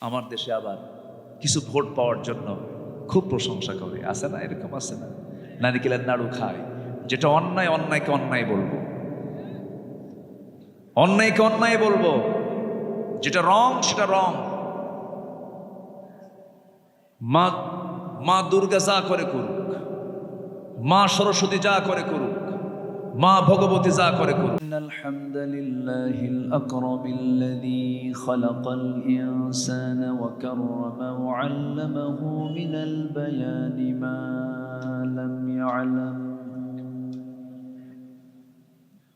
আমার দেশে আবার কিছু ভোট পাওয়ার জন্য খুব প্রশংসা করে। আছে না? এরকম আছে না? নারিকেলের নাড়ু খায়। যেটা অন্যায়, অন্যায়কে অন্যায় বলব। অন্যায়কে অন্যায় বলব। যেটা রং, সেটা রং। মা মা দুর্গা যা করে করুক, মা সরস্বতী যা করে করুক মা ভগবতী যা করে করুক إن الحمد لله الأكرم الذي خلق الإنسان وكرم وعلمه من البيان ما لم يعلم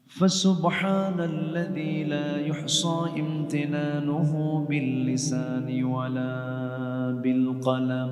فسبحان الذي لا يحصى امتنانه باللسان ولا بالقلم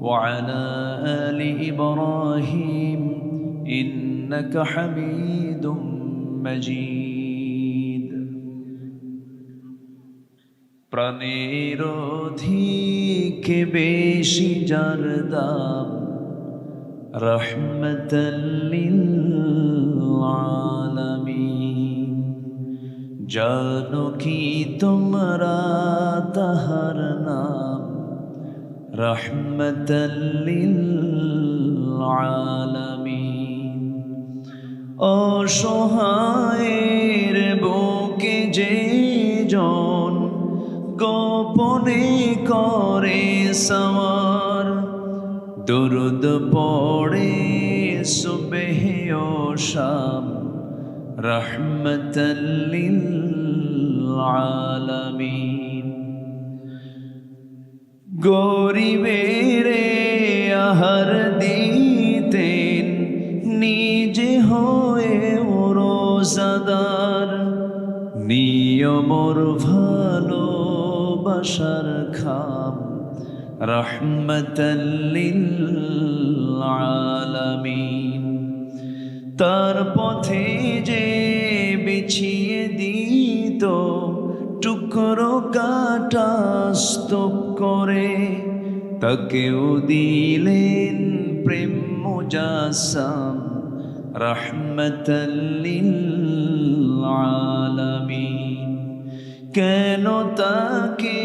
وعلى آل إبراهيم إنك حميد مجيد প্রাণের অধিকে বেশি যার দাম রহমতলিল আলামিন জানো কি তোমরা তাহার নাম রহমতলিল আলামিন অসহায়ের বুকে যে জন গোপনে করে সওয়ার, দুরুদ পড়ে সুবেহ শাম রহমতলিল আলামিন। গরিবেরে আহার দিতেন, নিজে হয়ে রোজাদার। নিয়মর ভালোবাসার খাম রহমতলিল আলামিন তার পথে যে বিছিয়ে দিত টুকরো কাটা স্তূপ করে। তাকেও দিলেন প্রেম মুজাসাম রহমতলিল আলামিন কেন তাকে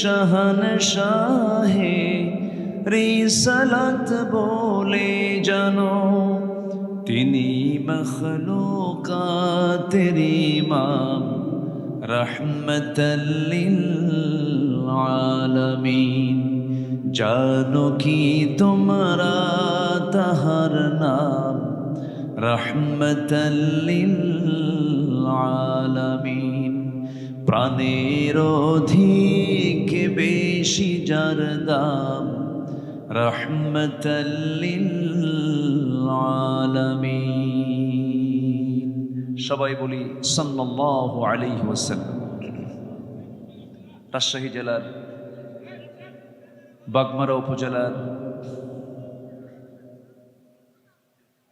শাহান শাহে রিসালাত বলে জানো? তিনি মখলুকাতের ইমাম। রহমতলিল আলমিন জানো কি তোমরা তাহার নাম? রহমতলিল আলমিন প্রাণের অধিক বেশি যার দাম। রহমতলিল আলমিন সবাই বলি, সাল্লাল্লাহু আলাইহি ওয়াসাল্লাম। রাজশাহী জেলার, বাগমারা উপজেলার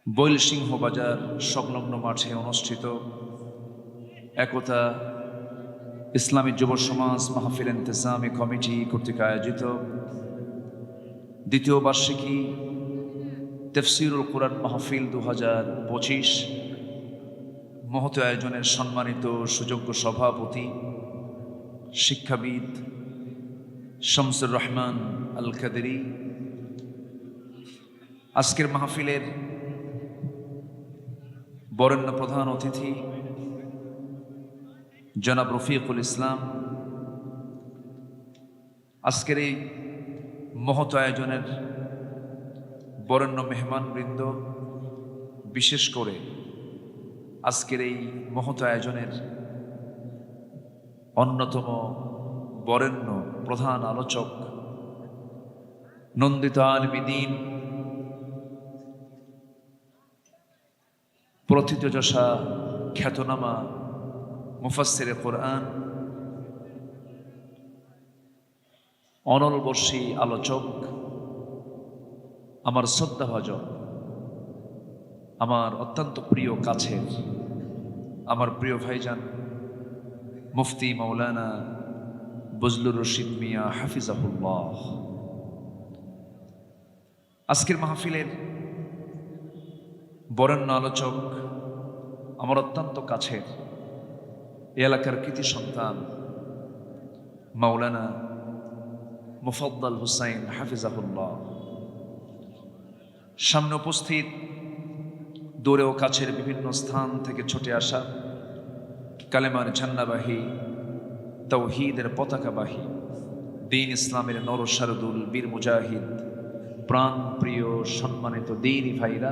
বৈলসিংহ বাজার সংলগ্ন মাঠে অনুষ্ঠিত একতা ইসলামী যুব সমাজ মাহফিল ইন্তেজামি কমিটি কর্তৃক আয়োজিত দ্বিতীয় বার্ষিকী তেফসিরুল কোরআন মাহফিল দু হাজার পঁচিশ মহত আয়োজনের সম্মানিত সুযোগ্য সভাপতি, শিক্ষাবিদ শামসুর রহমান আল কাদেরি আজকের মাহফিলের বরেণ্য প্রধান অতিথি জনাব রফিকুল ইসলাম। আজকের এই মহত আয়োজনের বরেণ্য মেহমানবৃন্দ, বিশেষ করে আজকের এই মহত আয়োজনের অন্যতম বরেণ্য প্রধান আলোচক নন্দিত আলমিদিন, প্রথিতযশা খ্যাতনামা মুফাসসিরে কোরআন, অনলবর্ষী আলোচক আমার শ্রদ্ধাভাজন আমার অত্যন্ত প্রিয় কাছের, আমার প্রিয় ভাইজান, মুফতি মৌলানা বজলুর রশিদ মিয়া হাফিজাহুল্লাহ। আজকের মাহফিলের বরেণ্য আলোচক আমার অত্যন্ত কাছের এলাকার কৃতি সন্তান মাওলানা মুফদ্দাল হুসাইন হাফিজাহুল্লাহ। সামনে উপস্থিত দূরে ও কাছের বিভিন্ন স্থান থেকে ছুটে আসা কালেমার ঝান্নাবাহী, তৌহিদের পতাকাবাহী, দিন ইসলামের নরসারদুল, বীর মুজাহিদ প্রাণ প্রিয় সম্মানিত দিনই ভাইরা,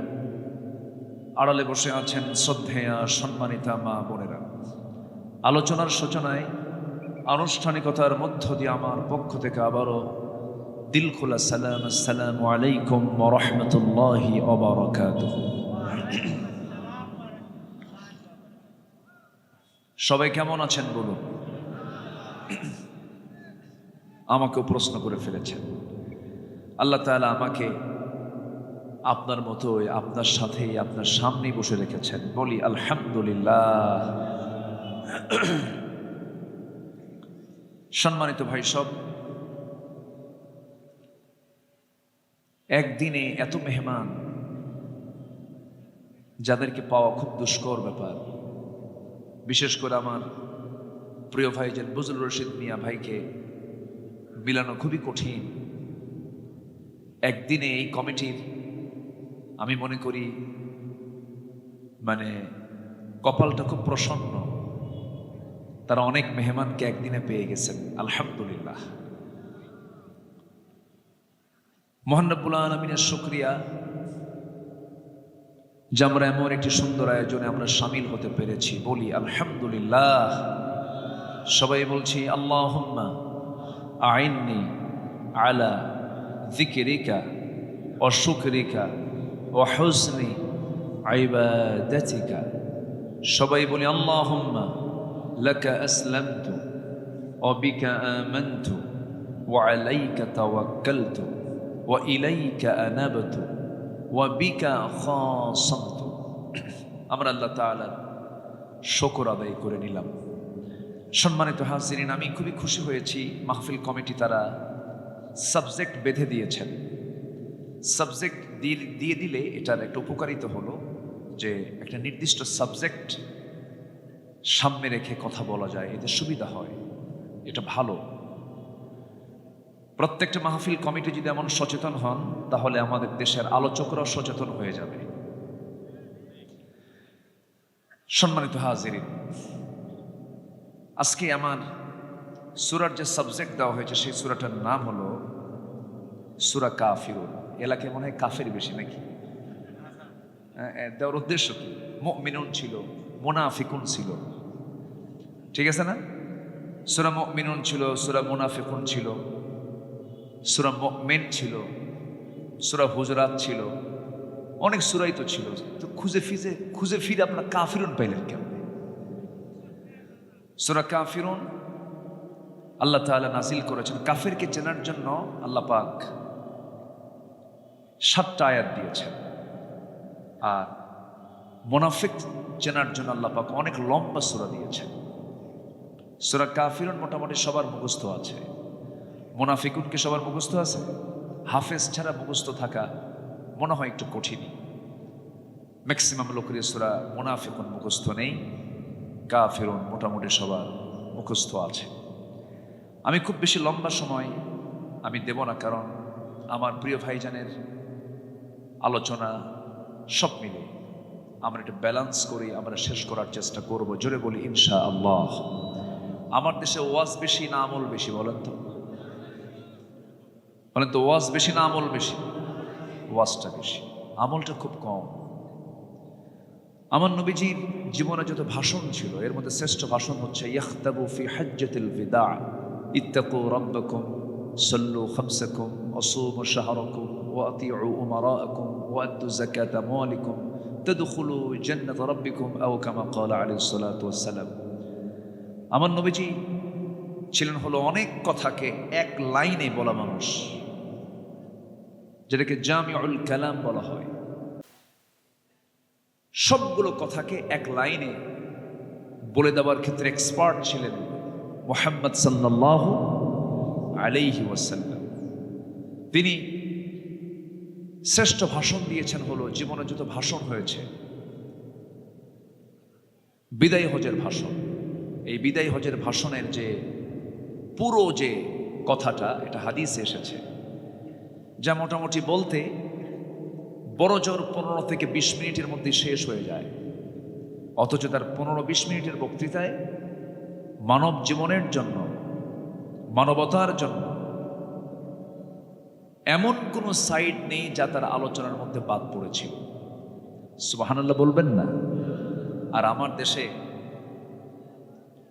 আড়ালে বসে আছেন শ্রদ্ধেয়া, সম্মানিতা মা বোনেরা। আলোচনার সূচনায় আনুষ্ঠানিকতার মধ্য দিয়ে আমার পক্ষ থেকে আবারও দিলখোলা সালাম, আসসালামু আলাইকুম রহমতুল্লাহি অবরাকাতুহু সবাই কেমন আছেন বলুন? আমাকেও প্রশ্ন করে ফেলেছেন। আল্লাহ তাআলা আমাকে আপনার মতোই আপনার সাথেই আপনার সামনেই বসে রেখেছেন। বলি, আলহামদুলিল্লাহ। সম্মানিত ভাই সব, একদিনে এত মেহমান যাদেরকে পাওয়া খুব দুষ্কর ব্যাপার। বিশেষ করে আমার প্রিয় ভাইজান বুজুল রশিদ মিয়া ভাইকে মিলানো খুবই কঠিন। একদিনে এই কমিটির, আমি মনে করি মানে কপালটা খুব প্রসন্ন। তারা অনেক মেহমানকে একদিনে পেয়ে গেছেন, আলহামদুলিল্লাহ। মোহান্নবুল আলমিনের শুক্রিয়া। যে আমরা এমন একটি সুন্দর আয়োজনে আমরা সামিল হতে পেরেছি বলি আলহামদুলিল্লাহ সবাই বলছি আল্লাহ আইননি আলা জিকিরিকা অশুকরিকা ও হুসনি আইবাদাতিকা সবাই বলি আল্লাহুম্মা লাকা আসলামতু وبك آمنت وعليك توكلت وإليك أنبت ওয়াবিকা খন্ত আমরা আল্লাহ তালার শকর আদায় করে নিলাম। সম্মানিত হাজিরিন, আমি খুবই খুশি হয়েছি মাহফিল কমিটি তারা সাবজেক্ট বেঁধে দিয়েছেন। সাবজেক্ট দিয়ে দিলে এটার একটা উপকারিত হলো যে একটা নির্দিষ্ট সাবজেক্ট সামনে রেখে কথা বলা যায়, এতে সুবিধা হয়। এটা ভালো। প্রত্যেকটা মাহফিল কমিটি যদি এমন সচেতন হন তাহলে আমাদের দেশের আলোচকরাও সচেতন হয়ে যাবে। সম্মানিত হাজিরিন আজকে আমার সুরার যে সাবজেক্ট দেওয়া হয়েছে সেই সুরাটার নাম হলো সুরা কাফিরুন। এলাকায় মনে হয় কাফের বেশি নাকি? হ্যাঁ, দেওয়ার উদ্দেশ্য কি? মিনুন ছিল মোনাফিকুন ছিল। ঠিক আছে না? সুরা মিনুন ছিল সুরা মোনাফিকুন ছিল। সুরা মেন ছিল, সুরা হুজরাত ছিল, অনেক সুরাই তো ছিল। তো খুঁজে ফিজে, খুঁজে ফিরে আপনার কাফিরুন পাইলেন কেমন? সুরা কাফিরুন আল্লাহ তাআলা নাজিল করেছেন। কাফিরকে চেনার জন্য আল্লাহ পাক সাতটা আয়াত দিয়েছেন। আর মোনাফিক চেনার জন্য আল্লাহ পাক অনেক লম্বা সুরা দিয়েছেন। সুরা কাফিরুন মোটামুটি সবার মুখস্থ আছে। মোনাফিকুনকে সবার মুখস্থ আছে? হাফেজ ছাড়া মুখস্থ থাকা মনে হয় একটু কঠিনই ম্যাক্সিমাম লোকের সুরা মোনাফিকুন মুখস্থ নেই গা কাফিরুন মোটামুটি সবার মুখস্থ আছে। আমি খুব বেশি লম্বা সময় আমি দেব না, কারণ আমার প্রিয় ভাইজানের আলোচনা সব মিলে। আমরা একটা ব্যালেন্স করি, আমরা শেষ করার চেষ্টা করব। জোরে বলি ইনশা আল্লাহ আমার দেশে ওয়াজ বেশি না আমল বেশি, বলেন তো? বলেন তো ওয়াজ বেশি না আমল বেশি? ওয়াজটা বেশি। আমলটা খুব কম। আমার নবীজির জীবনে যত ভাষণ ছিল, এর মধ্যে শ্রেষ্ঠ ভাষণ হচ্ছে, ইয়াখতাবু ফি হাজ্জাতিল বিদা। ইত্তাকু রাব্বাকুম, সাল্লু খামসাকুম আসুমু শাহরাকুম, ওয়া আতিউ উমারাআকুম ওয়া আদ্দু যাকাত আমওয়ালিকুম তাদখুলু জান্নাত রাব্বিকুম, আও কামা ক্বালা আলাইহিস সালাতু ওয়াস সালাম আমার নবীজি ছিলেন হলো অনেক কথাকে এক লাইনে বলা মানুষ। যেটাকে জামিউল কালাম বলা হয়। সবগুলো কথাকে এক লাইনে বলে দেওয়ার ক্ষেত্রে এক্সপার্ট ছিলেন মোহাম্মদ সাল্লাহ আলাইহি ওয়াসাল্লাম। তিনি শ্রেষ্ঠ ভাষণ দিয়েছেন হলো, জীবনে যত ভাষণ হয়েছে, বিদায় হজের ভাষণ। এই বিদায় হজের ভাষণের যে পুরো যে কথাটা, এটা হাদিসে এসেছে। যা মোটামুটি বলতে বড় জোর পনেরো থেকে বিশ মিনিটের মধ্যে শেষ হয়ে যায়। অথচ তার পনেরো বিশ মিনিটের বক্তৃতায় মানব জীবনের জন্য, মানবতার জন্য এমন কোনো সাইড নেই যা তার আলোচনার মধ্যে বাদ পড়েছিল। সুবাহান্লাহ বলবেন না? আর আমার দেশে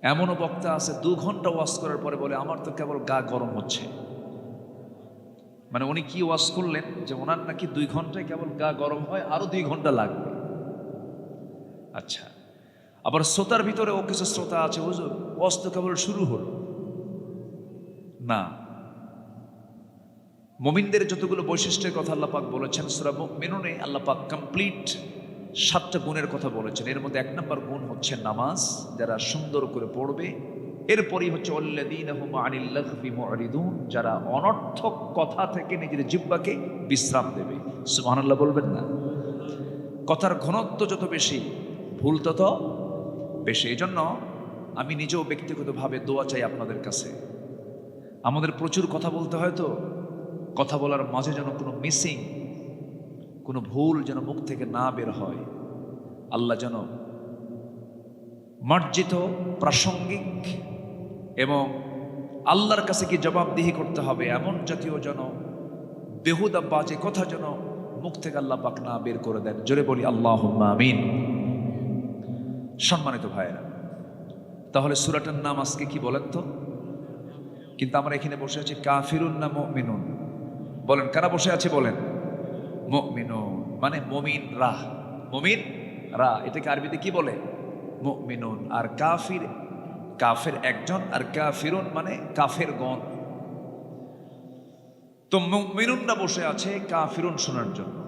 এমনও বক্তা আছে, দু ঘণ্টা ওয়াশ করার পরে বলে, আমার তো কেবল গা গরম হচ্ছে। মানে উনি কি ওয়াশ করলেন যে ওনার নাকি দুই ঘন্টায় কেবল গা গরম হয়, আরও দুই ঘণ্টা লাগবে। আচ্ছা আবার শ্রোতার ভিতরে ও কিছু শ্রোতা আছে, হুজুর ওয়াশ তো কেবল শুরু হলো। না। মমিনদের যতগুলো বৈশিষ্ট্যের কথা আল্লাপাক বলেছেন, সুরা মেনুনে আল্লাপাক কমপ্লিট সাতটা গুণের কথা বলেছেন। এর মধ্যে এক নম্বর গুণ হচ্ছে নামাজ, যারা সুন্দর করে পড়বে এরপরই হচ্ছে যারা অনর্থক কথা থেকে নিজের জিব্বাকে বিশ্রাম দেবে। সুবহানাল্লাহ বলবেন না। কথার ঘনত্ব যত বেশি, ভুল তত বেশি। এই জন্য আমি নিজেও ব্যক্তিগতভাবে দোয়া চাই আপনাদের কাছে। আমাদের প্রচুর কথা বলতে হয় তো, কথা বলার মাঝে যেন কোনো মিসিং, কোনো ভুল যেন মুখ থেকে না বের হয়। আল্লাহ যেন মার্জিত, প্রাসঙ্গিক এবং আল্লাহর কাছে কি জবাবদিহি করতে হবে? এমন জাতীয় যেন বেহুদা বাজে কথা যেন মুখ থেকে আল্লাহ পাক না বের করে দেন। জোরে বলি আল্লাহ আমিন। সম্মানিত ভাইয়েরা, তাহলে সুরাটার নাম আজকে কি বলেন তো? কিন্তু আমরা এখানে বসে আছি, কাফিরুন না মিনুন বলেন, কারা বসে আছে বলেন? মিনুন মানে মমিন রাহ মমিন রা এটাকে আরবিতে কি বলে? মিনুন আর কাফির কাফের একজন আর কাফিরুন মানে কাফের গণ। তো মিনুনরা বসে আছে কাফিরুন শোনার জন্য।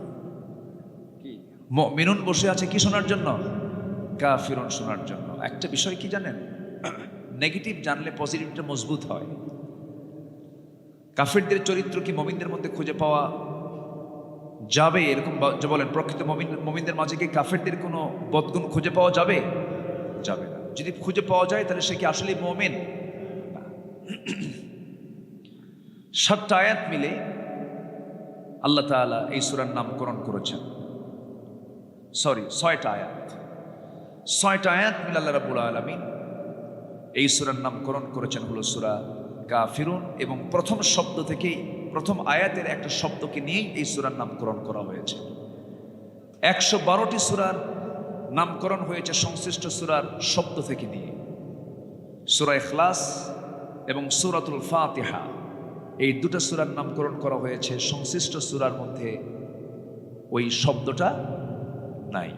মিনুন বসে আছে কি শোনার জন্য? কাফিরুন শোনার জন্য। একটা বিষয় কি জানেন? নেগেটিভ জানলে পজিটিভটা মজবুত হয়। কাফেরদের চরিত্র কি মমিনদের মধ্যে খুঁজে পাওয়া যাবে? এরকম বলেন প্রকৃত মমিন মমিনদের মাঝে কি কাফেরদের কোনো বদগুণ খুঁজে পাওয়া যাবে? যাবে যদি খুঁজে পাওয়া যায়, তাহলে সে কি আসলে মোমেন? সাতটা আয়াত মিলে আল্লাহ তাআলা এই সুরার নামকরণ করেছেন। সরি, ছয়টা আয়াত। ছয়টা আয়াত মিলে আল্লাহ রাব্বুল আলামিন এই সুরার নামকরণ করেছেন হলো সূরা কাফিরুন এবং প্রথম শব্দ থেকেই, প্রথম আয়াতের একটা শব্দকে নিয়েই এই সূরার নামকরণ করা হয়েছে। একশো বারোটি সূরার নামকরণ হয়েছে সংশ্লিষ্ট সুরার শব্দ থেকে নিয়ে সুরা এখলাস এবং সুরাতুল ফাতিহা। এই দুটো সুরার নামকরণ করা হয়েছে সংশ্লিষ্ট সুরার মধ্যে ওই শব্দটা নাই।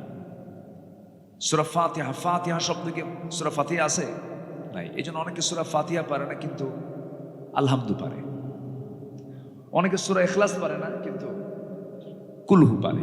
সুরা ফাতিহা ফাতিহা শব্দকে সুরা ফাতিহা আছে? নাই। এই জন্য অনেকে সুরা ফাতিহা পারে না, কিন্তু আলহামদু পারে। অনেকে সুরা এখলাস পারে না, কিন্তু কুলহু পারে।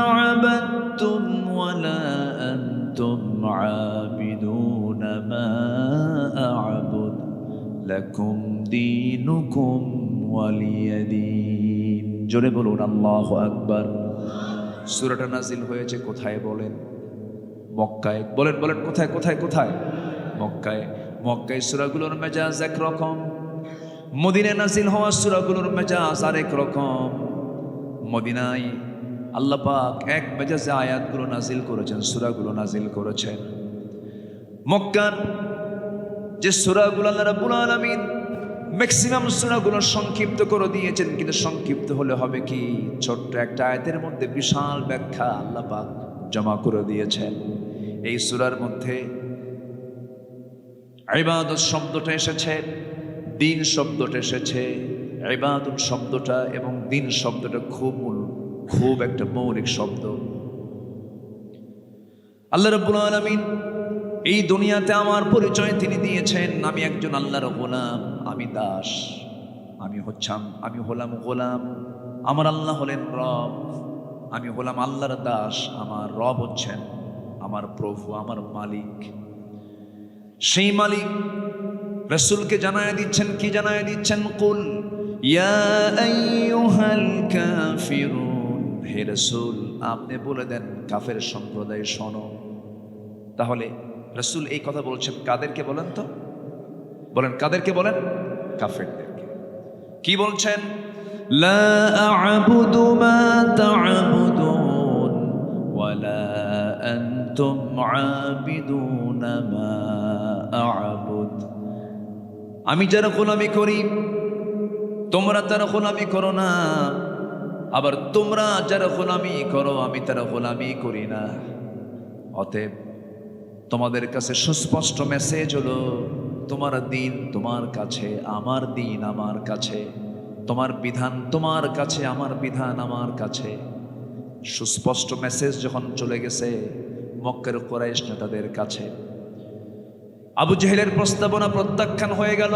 লাকুম দীনুকুম ওয়ালিয়াদিন জোরে বলুন, আল্লাহ আকবার। সুরাটা নাজিল হয়েছে কোথায় বলেন? মক্কায়। বলেন বলেন, কোথায় কোথায় কোথায়? মক্কায়। মক্কায় সূরাগুলোর মেজাজ একরকম। মদিনায় নাজিল হওয়া সূরাগুলোর মেজাজ আরেক রকম। মদিনায় আল্লাহ পাক এক মেজাজে আয়াতগুলো নাজিল করেছেন, সুরাগুলো নাজিল করেছেন। মক্কান যে সুরাগুলো আল্লাহ রাব্বুল আলামিন ম্যাক্সিমাম সুরাগুলো সংক্ষিপ্ত করে দিয়েছেন, কিন্তু সংক্ষিপ্ত হলে হবে কি? ছোট্ট একটা আয়তের মধ্যে বিশাল ব্যাখ্যা আল্লাহ পাক জমা করে দিয়েছেন। এই সুরার মধ্যে ইবাদত শব্দটা এসেছে, দিন শব্দটা এসেছে, ইবাদত শব্দটা এবং দিন শব্দটা খুব খুব একটা মৌলিক শব্দ। আল্লাহ রাব্বুল আলামিন এই দুনিয়াতে আমার পরিচয় তিনি দিয়েছেন। আমি একজন আল্লাহর গোলাম, আমি দাস, আমি হচ্ছাম, আমি হলাম গোলাম। আমার আল্লাহ হলেন রব, আমি হলাম আল্লাহর দাস, আমার রব হচ্ছেন আমার প্রভু, আমার মালিক। সেই মালিক রসুলকে জানায় দিচ্ছেন, কি জানায় দিচ্ছেন? কুল হে রসুল, আপনি বলে দেন, কাফের সম্প্রদায় শোনো। তাহলে রসুল এই কথা বলছেন কাদেরকে বলেন তো? বলেন, কাদেরকে বলেন? কাফেরদেরকে। কি বলছেন? লা আ'বুদু মা আমি যেন গোলামি করি, তোমরা তারা গোলামি করো না। আবার তোমরা যারা গোলামি করো, আমি তারা গোলামি করি না। অতএব তোমাদের কাছে সুস্পষ্ট মেসেজ হলো, তোমার দিন তোমার কাছে, আমার দিন আমার কাছে, তোমার বিধান তোমার কাছে, আমার বিধান আমার কাছে। সুস্পষ্ট মেসেজ যখন চলে গেছে মক্কের কোরাইশ নেতাদের কাছে। আবু জেহেলের প্রস্তাবনা প্রত্যাখ্যান হয়ে গেল।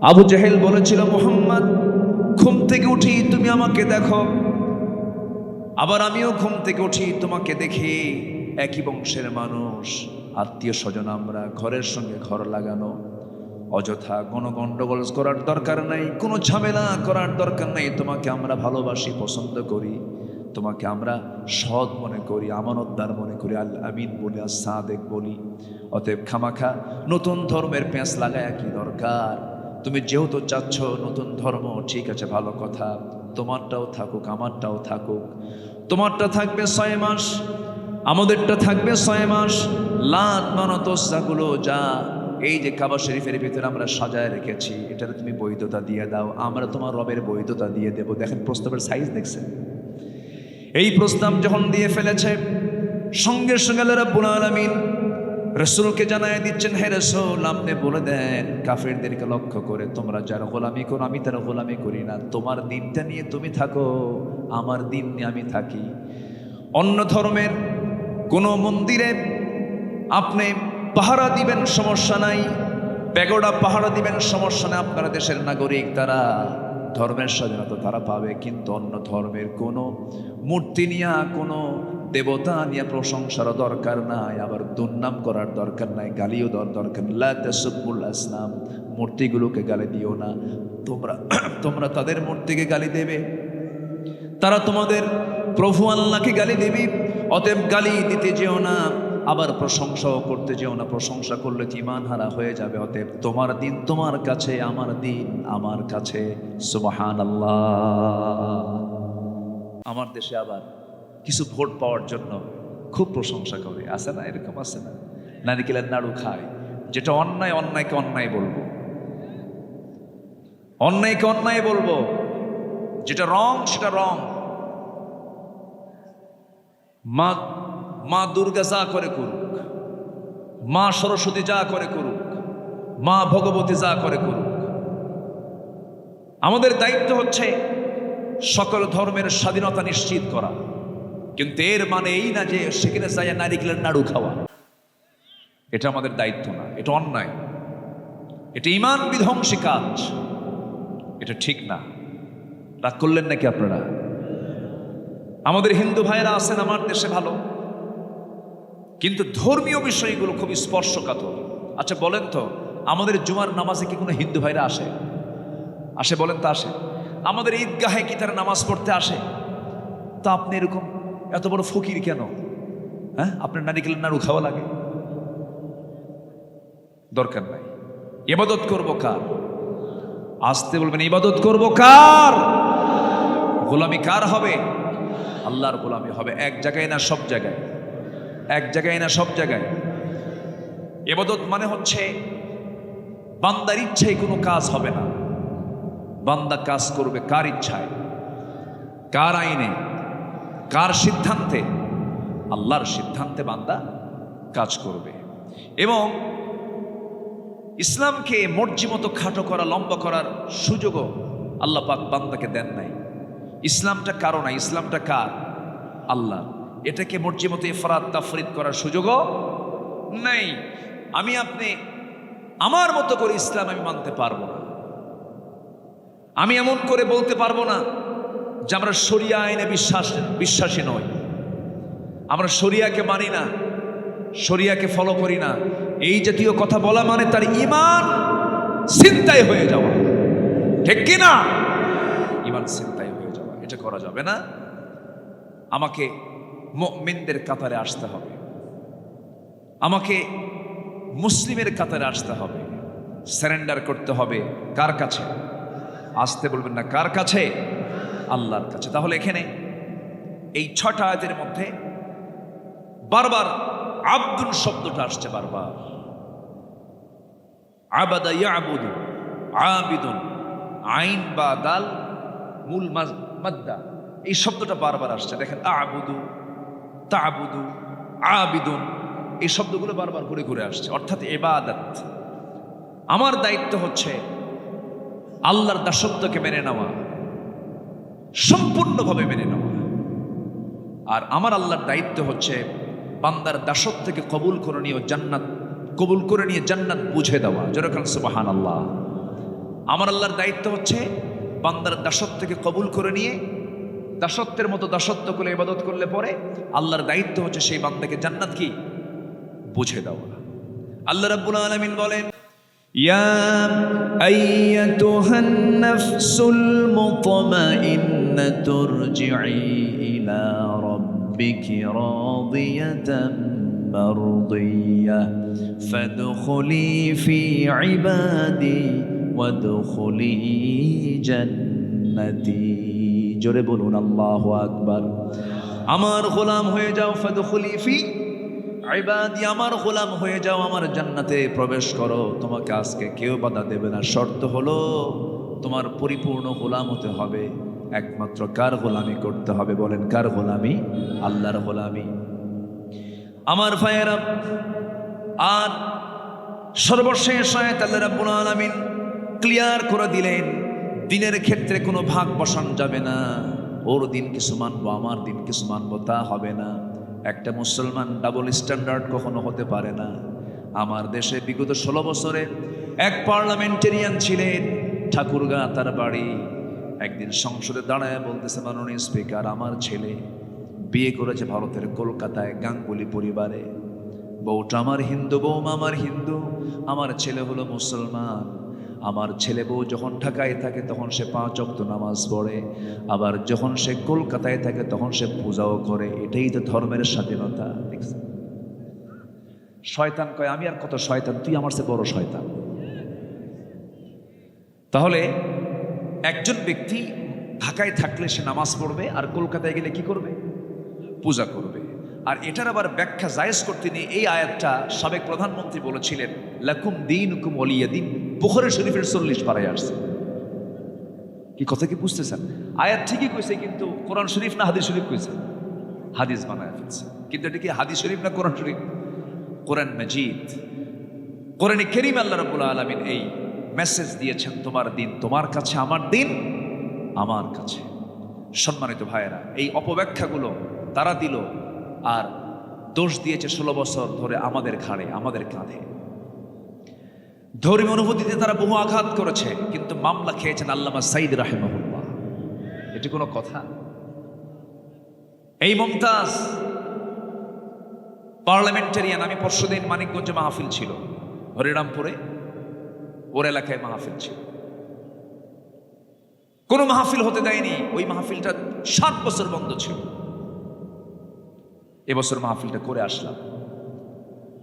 আবু জেহেল বলেছিল, মোহাম্মদ, ঘুম থেকে উঠি, তুমি আমাকে দেখো। আবার আমিও ঘুম থেকে উঠি, তোমাকে দেখি। একই বংশের মানুষ। আত্মীয় স্বজন আমরা ঘরের সঙ্গে ঘর লাগানো। অযথা কোনো গণ্ডগোল করার দরকার নাই, কোনো ঝামেলা করার দরকার নাই। তোমাকে আমরা ভালোবাসি, পছন্দ করি। তোমাকে আমরা সৎ মনে করি, আমানতদার মনে করি আল আমিন বলি আর সাদেক বলি। অতএব খামাখা, নতুন ধর্মের প্যাঁচ লাগায় কি দরকার? তুমি যেহেতু চাচ্ছ নতুন ধর্ম, ঠিক আছে, ভালো কথা। তোমারটাও থাকুক, আমারটাও থাকুক। তোমারটা থাকবে ছয় মাস আমাদেরটা থাকবে ছয় মাস। লাত মানতসাগুলো যা। এই যে কাবা শরীফের ভিতরে আমরা সাজায় রেখেছি এটাতে তুমি বৈধতা দিয়ে দাও, আমরা তোমার রবের বৈধতা দিয়ে দেব। দেখেন প্রস্তাবের সাইজ দেখছেন? এই প্রস্তাব যখন দিয়ে ফেলেছে, সঙ্গে সঙ্গে রাব্বুল আলামিন রসুলকে জানায় দিচ্ছেন, হে রসুল, আপনি বলে দেন, কাফেরদেরকে লক্ষ্য করে তোমরা যারা গোলামি করো, আমি তারা গোলামি করি না। তোমার দিনটা নিয়ে তুমি থাকো, আমার দিন নিয়ে আমি থাকি। অন্য ধর্মের কোনো মন্দিরে আপনি পাহারা দিবেন, সমস্যা নাই। প্যাগোডা পাহারা দিবেন, সমস্যা নাই। আপনারা দেশের নাগরিক, তারা ধর্মের স্বাধীনতা তারা পাবে, কিন্তু অন্য ধর্মের কোনো মূর্তি নিয়া, কোনো দেবতা নিয়ে প্রশংসারও দরকার নাই। আবার দুর্নাম করার দরকার নাই, গালিও দেওয়ার দরকার নাই। লা তাসুব্বুল মূর্তিগুলোকে গালি দিও না। তোমরা তোমরা তাদের মূর্তিকে গালি দেবে। তারা তোমাদের প্রভু আল্লাহকে গালি দেবে। অতএব গালি দিতে যেও না, আবার প্রশংসাও করতে যেও না। প্রশংসা করলে ইমান হারা হয়ে যাবে। অতএব তোমার দিন তোমার কাছে, আমার দিন আমার কাছে। সুবাহান আল্লাহ আমার দেশে আবার কিছু ভোট পাওয়ার জন্য খুব প্রশংসা করে। আছে না? এরকম আছে না? নারিকেলের নাড়ু খায়। যেটা অন্যায়, অন্যায়কে অন্যায় বলব। অন্যায়কে অন্যায় বলব। যেটা রং, সেটা রং। মা মা দুর্গা যা করে করুক, মা সরস্বতী যা করে করুক, মা ভগবতী যা করে করুক। আমাদের দায়িত্ব হচ্ছে সকল ধর্মের স্বাধীনতা নিশ্চিত করা। কিন্তু এর মানে এই না যে সেখানে যাইয়া নারিকেলের নাড়ু খাওয়া। এটা আমাদের দায়িত্ব না, এটা অন্যায়। এটা ইমান বিধ্বংসী কাজ। এটা ঠিক না। রাগ করলেন নাকি আপনারা? আমাদের হিন্দু ভাইয়েরা আছেন, আমার দেশে ভালো। কিন্তু ধর্মীয় বিষয়গুলো খুবই স্পর্শকাতর। আচ্ছা বলেন তো, আমাদের জুমার নামাজে কি কোনো হিন্দু ভাইরা আসে? আসে বলেন তো, আসে। আমাদের ঈদগাহে কি তারা নামাজ পড়তে আসে? তা আপনি এরকম এত বড় ফকির কেন? হ্যাঁ আপনার নারিকেলের নাড়ু খাওয়া লাগে? দরকার নাই। ইবাদত করব কার? আসতে বলবেন, ইবাদত করব কার? গোলামি কার হবে? আল্লাহর গোলামি হবে। এক জায়গায় না সব জায়গায়? এক জায়গায় না সব জায়গায়? এবাদত মানে হচ্ছে, বান্দার ইচ্ছায় কোনো কাজ হবে না। বান্দা কাজ করবে কার ইচ্ছায়? কার আইনে? কার সিদ্ধান্তে? আল্লাহর সিদ্ধান্তে বান্দা কাজ করবে। এবং ইসলামকে মর্জি মতো খাটো করা, লম্বা করার সুযোগও আল্লাহ পাক বান্দাকে দেন নাই। ইসলামটা কারও না, ইসলামটা কার? আল্লাহ। এটাকে মর্জি মতো ইফরাত তাফরিদ করার সুযোগও নেই। আমি আপনি, আমার মতো করে ইসলাম আমি মানতে পারব না। আমি এমন করে বলতে পারব না যে আমরা শরিয়া আইনে বিশ্বাস, বিশ্বাসী নই। আমরা শরিয়াকে মানি না, শরিয়াকে ফলো করি না। এই জাতীয় কথা বলা মানে তার ইমান চিন্তায় হয়ে যাওয়া। ঠিক কি না এটা করা যাবে না। আমাকে মুমিনদের কাতারে আসতে হবে। আমাকে মুসলিমের কাতারে আসতে হবে। সারেন্ডার করতে হবে কার কাছে? আসতে বলবেন না, কার কাছে? আল্লাহর কাছে। তাহলে এখানে এই ছটা আয়াতের মধ্যে বারবার আব্দুল শব্দটা আসছে বারবার। আবাদা আবিদুন, আইন বা দাল, মূল মাদ্দা এই শব্দটা বারবার আসছে। দেখেন, আবুদু, তাবুদু, আবিদুন। এই শব্দগুলো বারবার ঘুরে ঘুরে আসছে। অর্থাৎ এবাদত আমার দায়িত্ব হচ্ছে আল্লাহর দাসত্বকে মেনে নেওয়া। সম্পূর্ণভাবে মেনে নেওয়া। আর আমার আল্লাহর দায়িত্ব হচ্ছে বান্দার দাসত্ব থেকে কবুল করে নিয়ে জান্নাত, কবুল করে নিয়ে জান্নাত বুঝে দেওয়া। যেরকম সুবাহান আল্লাহ আমার আল্লাহর দায়িত্ব হচ্ছে বান্দার দাসত্বকে কবুল করে নিয়ে দাসত্বের মতো দাসত্ব করে ইবাদত করলে পরে আল্লাহর দায়িত্ব হচ্ছে সেই বান্দাকে জান্নাত কি? বুঝে দেওয়া। আল্লাহ রাব্বুল আলামিন বলেন, ইয়া আইয়াতুহান নাফসুল মুতমাইন্নাতু রজিই ইলা রাব্বিকি রাদিয়াতাম মারদিয়া ফাদখুলি ফি ইবাদি ওয়াদখুলি জান্নাতি জোরে বলুন, আল্লাহু আকবার। আমার গোলাম হয়ে যাও, ফাদখুলি ফি আইবাদি আমার গোলাম হয়ে যাও, আমার জান্নাতে প্রবেশ করো। তোমাকে আজকে কেউ বাধা দেবে না। শর্ত হলো, তোমার পরিপূর্ণ গোলাম হতে হবে। একমাত্র কার গোলামি করতে হবে বলেন? কার গোলামি? আল্লাহর গোলামি। আমার ভাইয়েরা, আর সর্বশেষ আয়াত আল্লাহ রাব্বুল আলামিন ক্লিয়ার করে দিলেন, দিনের ক্ষেত্রে কোনো ভাগ বসান যাবে না। ওর দিন কিছু মানবো আমার দিন কিছু মানবো তা হবে না। একটা মুসলমান ডাবল স্ট্যান্ডার্ড কখনো হতে পারে না। আমার দেশে বিগত ষোলো বছরে এক পার্লামেন্টেরিয়ান ছিলেন, ঠাকুরগা তার বাড়ি। একদিন সংসদে দাঁড়ায় বলতেছে, মাননীয় স্পিকার আমার ছেলে বিয়ে করেছে ভারতের কলকাতায় গাঙ্গুলি পরিবারে। বউটা আমার হিন্দু বউ আমার হিন্দু, আমার ছেলে হলো মুসলমান। আমার ছেলে বউ যখন ঢাকায় থাকে তখন সে পাঁচ অক্ত নামাজ পড়ে। আবার যখন সে কলকাতায় থাকে তখন সে পূজাও করে। এটাই তো ধর্মের স্বাধীনতা শয়তান কয়, আমি আর কত শয়তান? তুই আমার সে বড় শয়তান। তাহলে একজন ব্যক্তি ঢাকায় থাকলে সে নামাজ পড়বে আর কলকাতায় গেলে কি করবে? পূজা করবে। আর এটার আবার ব্যাখ্যা জায়েজ করতে নিয়ে এই আয়াতটা সাবেক প্রধানমন্ত্রী বলেছিলেন, লাকুম দিন হুকুম অলিয়া দিন। বুখরে শরীফের চল্লিশ পাড়ায় আসছে। কি কথা কি বুঝতেছেন? আয়াত ঠিকই কইছে, কিন্তু কোরআন শরীফ না হাদিস শরীফ কইছে? হাদিস বানায় ফেলছে। কিন্তু এটা কি হাদিস শরীফ না কোরআন শরীফ? কোরআন মজিদ। কোরআনে কেরিম আল্লাহ রাব্বুল আলামিন এই মেসেজ দিয়েছেন, তোমার দিন তোমার কাছে, আমার দিন আমার কাছে। সম্মানিত ভাইয়েরা, এই অপব্যাখ্যাগুলো তারা দিল আর দোষ দিয়েছে ষোলো বছর ধরে আমাদের ঘাড়ে, আমাদের কাঁধে। ধর্মীয় অনুভূতিতে তারা বহু আঘাত করেছে, কিন্তু মামলা খেয়েছেন আল্লামা সাইদ রাহেমাহুল্লাহ। এটি কোনো কথা? এই মমতাজ পার্লামেন্টারিয়ান, আমি পরশুদিন মানিকগঞ্জে মাহফিল ছিল। হরিরামপুরে ওর এলাকায় মাহফিল ছিল। কোনো মাহফিল হতে দেয়নি, ওই মাহফিলটা সাত বছর বন্ধ ছিল। এবছর মাহফিলটা করে আসলাম।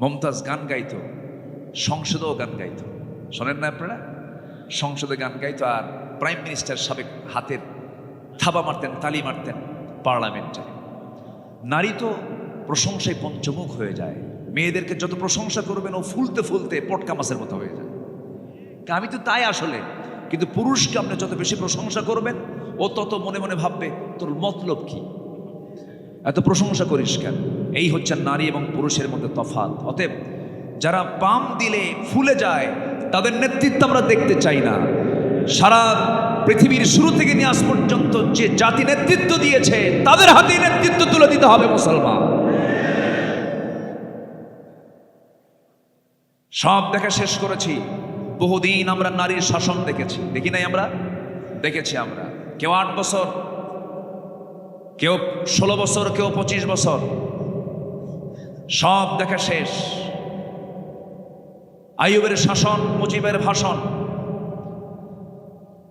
মমতাজ গান গাইতো। সংসদেও গান গাইত। শোনেন না আপনারা? সংসদে গান গাইত আর প্রাইম মিনিস্টার সাবেক হাতের থাবা মারতেন, তালি মারতেন পার্লামেন্টে নারী তো প্রশংসায় পঞ্চমুখ হয়ে যায়। মেয়েদেরকে যত প্রশংসা করবেন, ও ফুলতে ফুলতে পটকা মাছের মতো হয়ে যায়। আমি তো তাই আসলে। কিন্তু পুরুষকে আপনি যত বেশি প্রশংসা করবেন, ও তত মনে মনে ভাববে, তোর মতলব কি? এত প্রশংসা করিস কেন? এই হচ্ছে নারী এবং পুরুষের মধ্যে তফাৎ। অতএব যারা পাম দিলে ফুলে যায়, তাদের নেতৃত্ব আমরা দেখতে চাই না। সারা পৃথিবীর শুরু থেকে নিয়ে আজ পর্যন্ত যে জাতি নেতৃত্ব দিয়েছে, তাদের হাতে নেতৃত্ব তুলে দিতে হবে মুসলমান। সব দেখা শেষ করেছি। বহুদিন আমরা নারীর শাসন দেখেছি। দেখি নাই আমরা? দেখেছি আমরা। কেউ আট বছর, কেউ ষোলো বছর, কেউ পঁচিশ বছর। সব দেখা শেষ। আইয়ুবের শাসন, মুজিবের ভাষণ,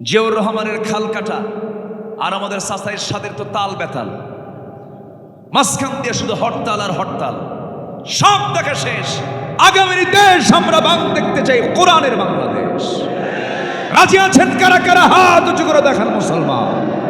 জিয়াউর রহমানের খাল কাটা, আর আমাদের সাসাইয়ের সাদের তো তাল বেতাল। মাঝখান দিয়ে শুধু হরতাল আর হরতাল। সব দেখা শেষ। আগামীর দেশ আমরা বাং দেখতে চাই কোরআনের বাংলাদেশ। রাজি আছেন কারা কারা? হাত উঁচু করে দেখান মুসলমান।